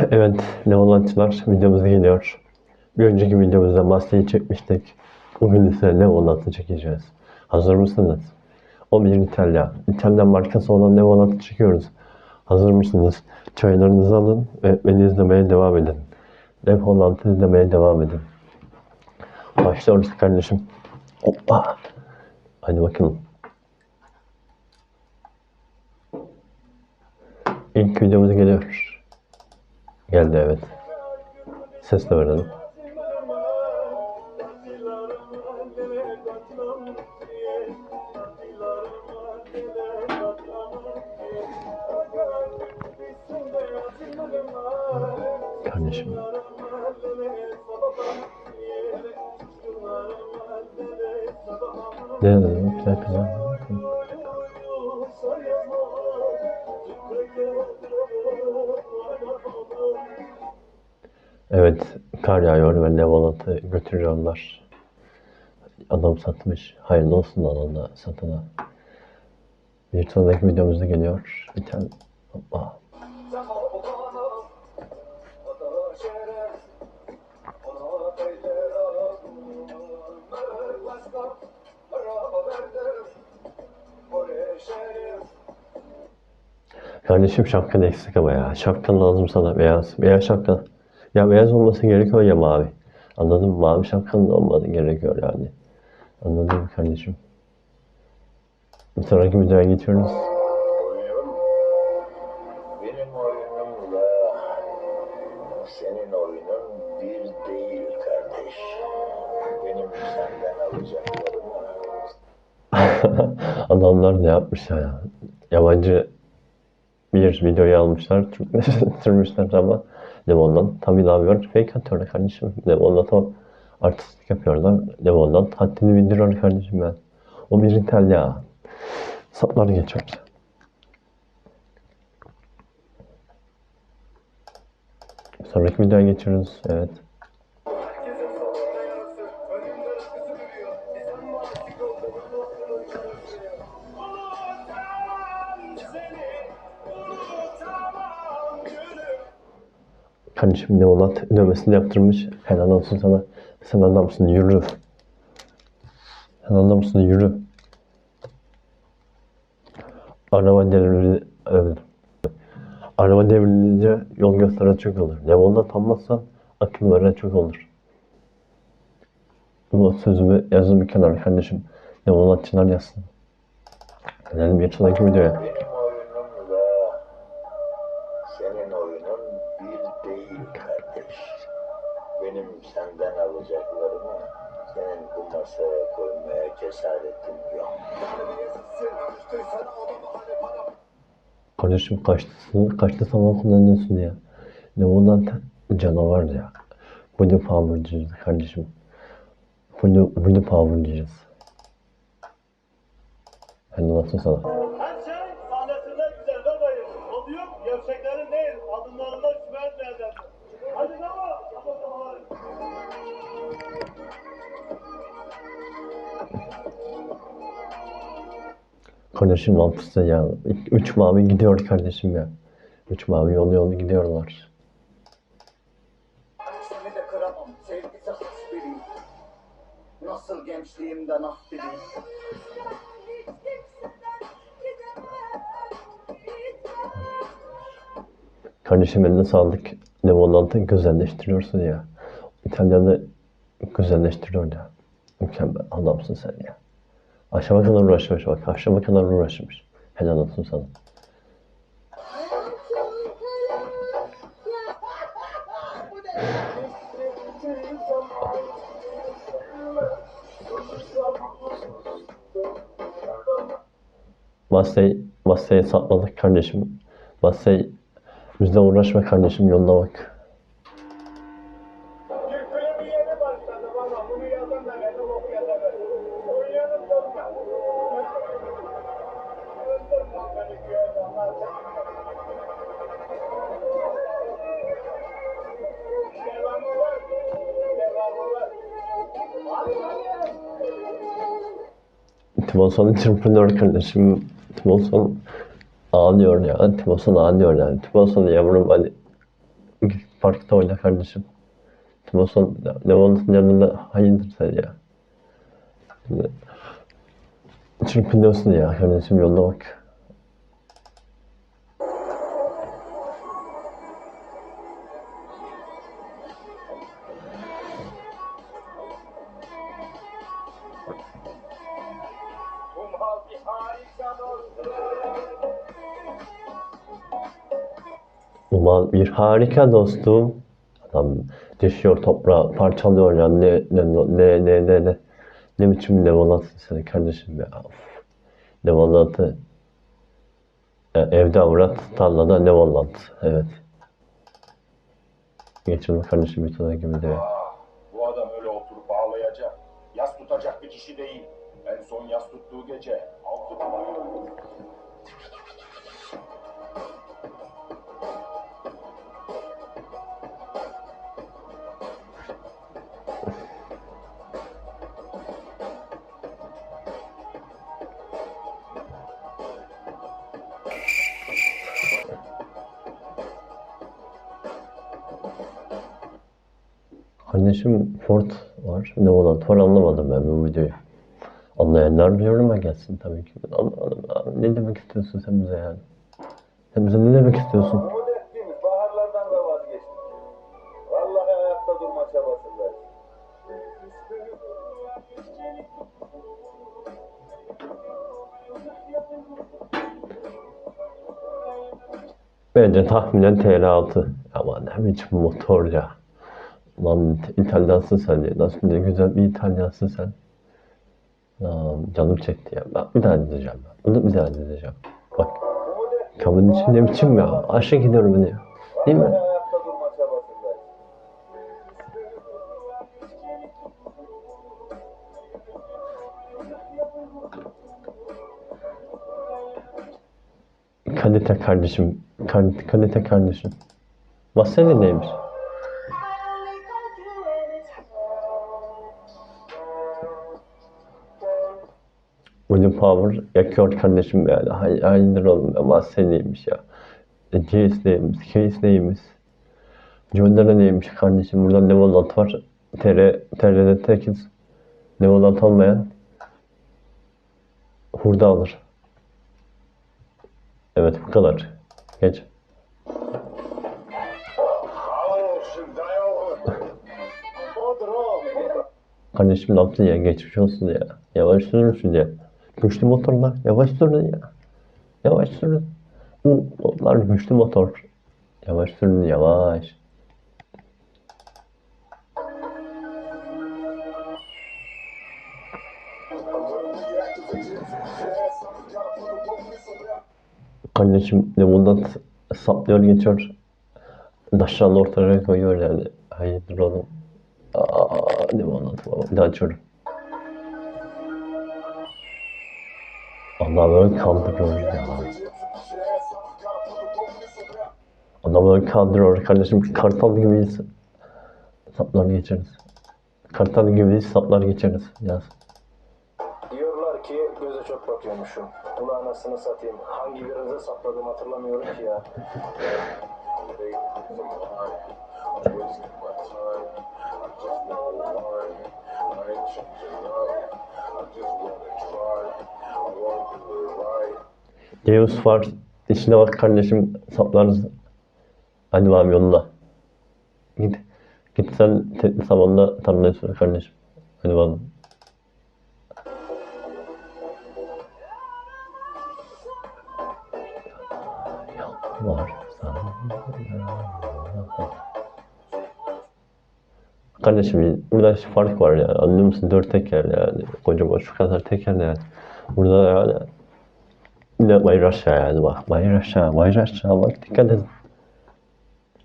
Evet, Leonatçılar videomuz geliyor. Bir önceki videomuzda maskeyi çekmiştik. Bugün ise Leonat'ı çekeceğiz. Hazır mısınız? O bir İtalya. İtalyan markası olan Leonat'ı çekiyoruz. Hazır mısınız? Çaylarınızı alın ve beni izlemeye devam edin. Leonat'ı izlemeye devam edin. Başlıyoruz kardeşim. Hoppa. Hadi bakalım. İlk videomuz geliyor. Geldi evet. Ses de verelim. Evet, kar yağıyor ve Levolat'ı götürüyorlar. Adam satmış. Hayırlı olsun alana, satana. Bir sonraki videomuzda geliyor. Bir tane... Hoppa. Kardeşim şapkan eksik ama ya. Şapkan lazım sana beyaz. Beyaz şapkan. Ya beyaz olması gerekiyor ya mavi. Anladın mı? Mavi şapkan da olmadı gerekiyor yani. Anladın mı kardeşim? Bir sonraki videoya geçiyoruz. Adamlar ne yapmış ya? Yabancı bir videoyu almışlar, Türkleştirmişler ama Lemon'dan tabii ne yapıyor? Fake atıyorlar kardeşim. Lemon'dan tam artistlik yapıyorlar. Lemon'dan haddini bildiriyor kardeşim ben. O bir İtalya. Saplar geçiyor. Sonraki videoya geçiyoruz. Evet. Kardeşim Leonat dövmesini yaptırmış. Helal olsun sana. Sen adamsın yürü. Sen adamsın yürü. Araba devrilince evet. Araba devrilince yol gösteren çok olur. Leonat tanımazsan akıl veren çok olur. Bu sözümü yazın bir kenara kardeşim. Leonatçılar yazsın. Gelelim bir sonraki videoya. Kardeşim kaçtı, kaçtı zaman kullanıyorsun ya. Ne ondan canavar ya. Bu da power'cıyız kardeşim. Bu da, bu da power'cıyız. Helal olsun sana. Her şey. Kardeşim Wampus'ta ya. Üç mavi gidiyor kardeşim ya. Üç mavi yolu yolu gidiyorlar. Biriyim. Nasıl gençliğimden ah. Kardeşim eline sağlık. Levolant'ı güzelleştiriyorsun ya. İtalya'da güzelleştiriyor ya. Mükemmel adamsın sen ya. Akşama kadar uğraşmış bak. Akşama kadar uğraşmış. Helal olsun sana. Masayı, masaya sapladık kardeşim. Masayı bizle uğraşma kardeşim yoluna bak. Timoson çırpınıyor kardeşim. Timoson ağlıyor ya. Timoson ağlıyor yani. Timoson yavrum hadi. parkta oyna kardeşim. Timoson Lewandowski'nin yanında hayırdır sen ya. Çırpınıyorsun ya kardeşim yoluna bak. Kumhal bir harika dostum. Uman bir harika dostum. Adam düşüyor toprağa parçalıyor ya ne ne ne ne ne ne ne biçim Levolantsın sen kardeşim ya. Of. Levolant'ı e, evde avrat tarlada Levolant. Evet. Geçirme kardeşim bir tane gibi de. Ah, bu adam öyle oturup ağlayacak. Yas tutacak bir kişi değil. En son yas tuttuğu gece altı bana Kardeşim Ford var. Levolant var anlamadım ben bu videoyu. Anlayanlar bir yoruma gelsin tabii ki. Anlamadım abi. Ne demek istiyorsun sen bize yani? Sen bize ne demek istiyorsun? Baharlardan da vazgeçtik. Vallahi ayakta durma çabasındayız. Bence tahminen TL6. Ama ne biçim motor ya. Lan İtalyansın sen ya. Nasıl ne güzel bir İtalyansın sen. Canım çekti ya. Ben bir daha izleyeceğim. Ben. Bunu bir daha izleyeceğim. Bak. Kabın içi ne biçim ya. Aşağı gidiyorum beni. Değil mi? Kalite kardeşim. Kalite kardeşim. Vaseli neymiş? William Power yakıyor kardeşim yani. Hay, hayırdır oğlum ya. Vaseli neymiş ya. E, neymiş? Case neymiş? Jönder'e neymiş kardeşim? Burada Nevolant var. TR, TR'de tekiz. Nevolant olmayan hurda alır. Evet bu kadar. Geç. Kardeşim ne yaptın ya? Geçmiş olsun ya. Yavaş sürürsün ya. Güçlü motorlar. Yavaş sürün ya. Yavaş sürün. Onlar güçlü motor. Yavaş sürün yavaş. Kardeşim limondan saplıyor geçiyor. Daşlarını ortaya koyuyor yani. Hayırdır oğlum. Aa, limondan baba. Bir daha açıyorum. Böyle kaldırıyor ya. Adam böyle kaldırıyor kardeşim. Kartal gibiyiz. Saplar geçeriz. Kartal gibiyiz. Saplar geçeriz. Yaz. Diyorlar ki göze çok bakıyormuşum. Ula anasını satayım. Hangi viraja sapladım hatırlamıyorum ki ya. Deus var. İçine bak kardeşim. Saplarız. Hadi bakalım yoluna. Git. Git sen tekli samanla tarlaya sür kardeşim. Hadi bakalım. Var. Kardeşim burada şu fark var yani anlıyor musun? Dört teker yani kocaman şu kadar teker yani. Burada yani ne bayır aşağı yani bak bayır aşağı bak dikkat edin.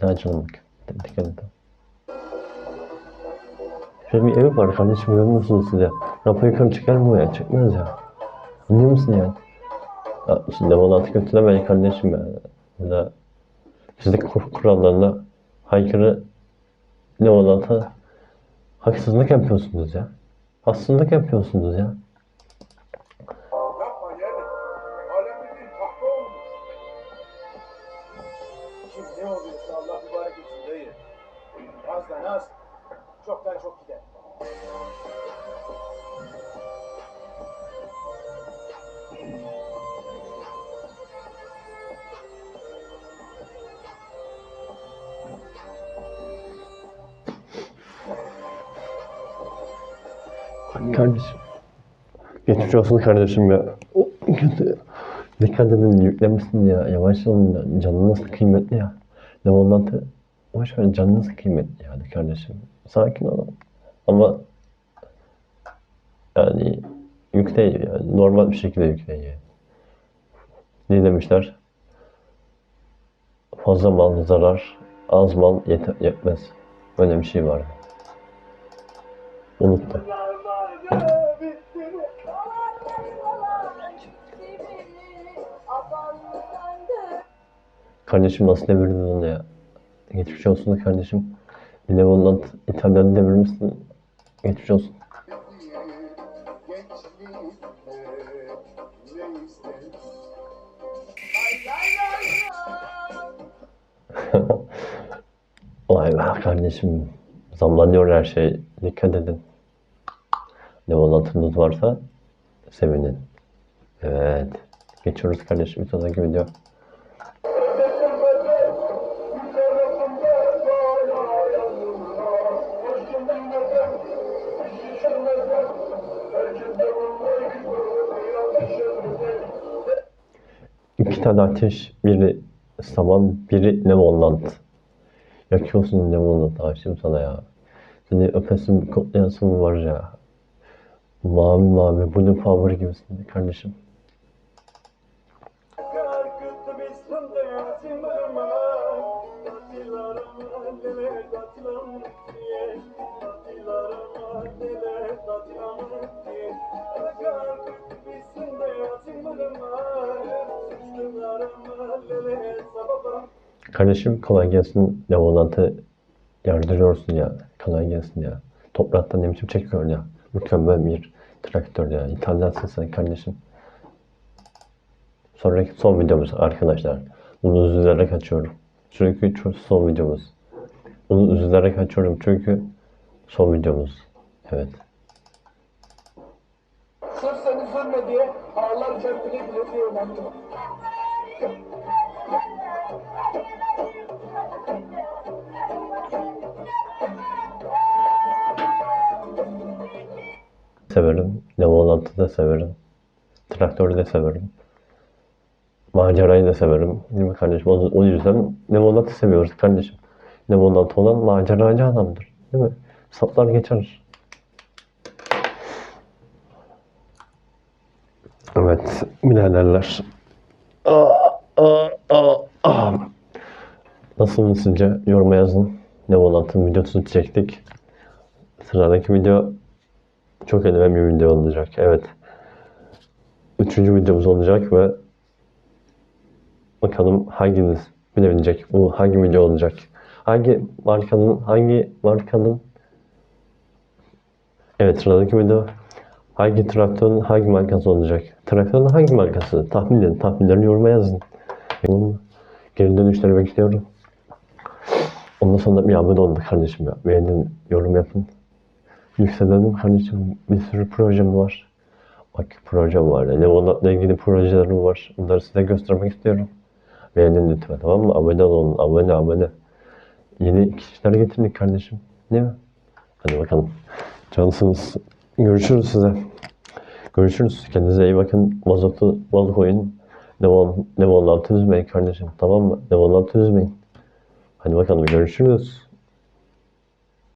Daha canım bak dikkat edin. Şöyle bir evi var kardeşim görüyor musunuz siz ya? Rampa yukarı mi bu ya? Çekmez ya. Anlıyor musun yani? Ya şimdi Volat'ı götüremeyiz kardeşim ya. Burada fizik kur- kurallarına haykırı ne Volat'a haksızlık yapıyorsunuz ya. Haksızlık yapıyorsunuz ya. Kardeşim. Geçmiş olsun kardeşim ya. O, kötü. Dikkat edin yüklemişsin ya. Yavaş olun ya. Canın nasıl kıymetli ya. Ne da boş ver canın nasıl kıymetli yani kardeşim. Sakin ol. Ama yani yükleyin yani. Normal bir şekilde yükleyin yani. Ne demişler? Fazla mal zarar, az mal yeter, yetmez. Böyle bir şey vardı. Unuttum. Kardeşim nasıl devirdin onu ya? Geçmiş olsun da kardeşim. Ondan İtalyan'ı devirmişsin. Geçmiş olsun. Vay be kardeşim. Zamlanıyor her şey. Dikkat edin. Volantınız varsa sevinin. Evet. Geçiyoruz kardeşim. Bir sonraki video. Tane ateş, biri saman, biri Neverland. Yakıyorsun Neverland aşığım sana ya. Seni öpesim, koklayasım var ya. Mavi mavi, bunun favori gibisin kardeşim. Kardeşim kolay gelsin. Neverland'ı yardırıyorsun ya. Kolay gelsin ya. Topraktan ne biçim çekiyor ya. Mükemmel bir traktör ya. İtalyansın sen kardeşim. Sonraki son videomuz arkadaşlar. Bunu üzülerek açıyorum. Çünkü son videomuz. Bunu üzülerek açıyorum çünkü son videomuz. Evet. Sırf seni üzülme diye ağlarken bile bile diye Severim. Neverland'ı da severim. Traktörü de severim. Macerayı da severim. Değil mi kardeşim? O, o yüzden Neverland'ı seviyoruz kardeşim. Neverland olan maceracı adamdır. Değil mi? Saplar geçer. Evet, biraderler. Nasıl sizce? Yoruma yazın. Neverland'ın videosunu çektik. Sıradaki video çok önemli bir video olacak. Evet. Üçüncü videomuz olacak ve bakalım hanginiz bilebilecek bu hangi video olacak. Hangi markanın hangi markanın Evet sıradaki video hangi traktörün hangi markası olacak? Traktörün hangi markası? Tahmin edin. Tahminlerini yoruma yazın. Geri dönüşleri bekliyorum. Ondan sonra bir abone olun kardeşim ya. Beğenin, yorum yapın. Yükselelim kardeşim. Bir sürü projem var. Bak projem var. Yani onunla ilgili projelerim var. Bunları size göstermek istiyorum. Beğenin lütfen tamam mı? Abone olun. Abone abone. Yeni kişiler getirdik kardeşim. Değil mi? Hadi bakalım. Cansınız. Görüşürüz size. Görüşürüz. Kendinize iyi bakın. Mazotu bol koyun. Devon, Devon'dan üzmeyin kardeşim. Tamam mı? Devon'dan üzmeyin. Hadi bakalım görüşürüz.